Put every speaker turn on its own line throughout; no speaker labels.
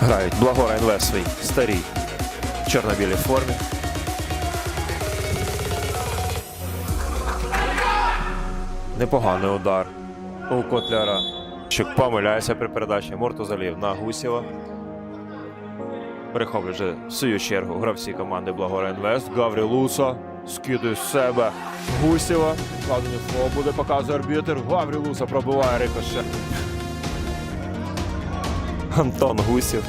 Грають Благора НВ в своїй старій чорно-білій формі. Непоганий удар у Котляра. Щук помиляється при передачі Муртузалів на Гусєва. Перехоплює вже в свою чергу гравці команди Благора Інвест. Гаврі Луса скидує з себе Гусєва. Вкладені флоу буде, показує арбітер. Гаврі Луса пробиває рикошет. Антон Гусєв.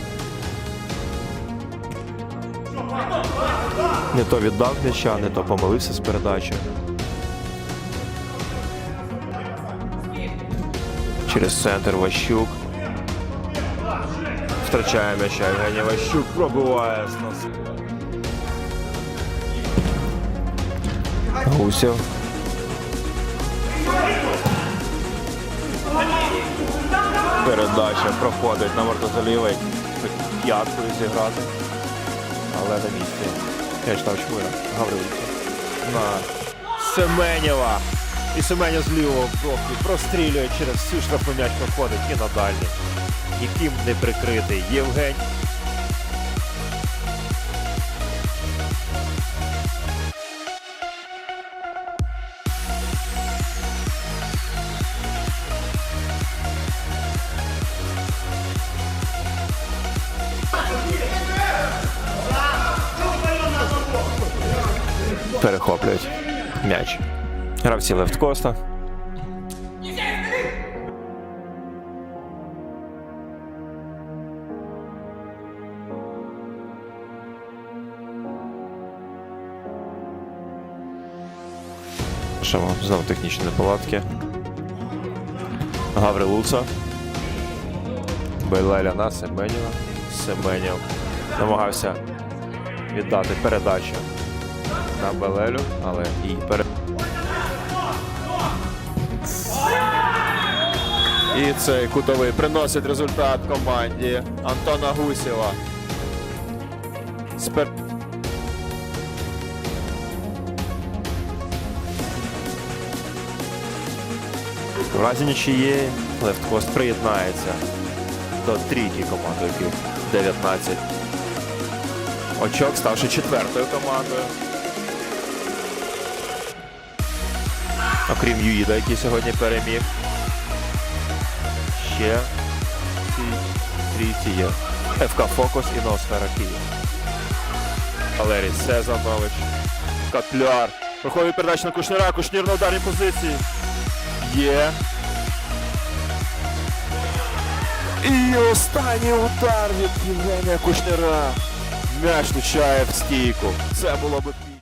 Не то віддав м'яча, не то помилився з передачі. Через центр Ващук. Втрачає м'яча Євгеній Ващук, пробиває з носа. Гусєв. Передача проходить на вартозалівий. П'яткою зіграти. Але на місці. Я читав Чмира. Гаврилівка. На Семенєва. І Семенєв з лівого боку прострілює через всю штрафу м'яч проходить і на дальній. Яким не прикритий Євгень. Перехоплюють м'яч. Гравці лефткоста. Шамо, знову технічні неполадки. Гаври Луца. Белеля на Семенєва. Семенєв намагався віддати передачу на Белелю, але і пере... І цей кутовий приносить результат команді Антона Гусєва. Спер... В разі нічиєї Лефткост приєднається до трійки команди, яких 19 очок, ставши четвертою командою. Окрім Юїда, який сьогодні переміг. Ще трійці є ФК Фокус і Ноосфера Київ. Валерій Сезанович. Котляр. Проходить передача на Кушнира. Кушнір на ударній позиції. Є. І останній удар від Євгенія Кушнира. М'яч влучає в стійку. Це було би.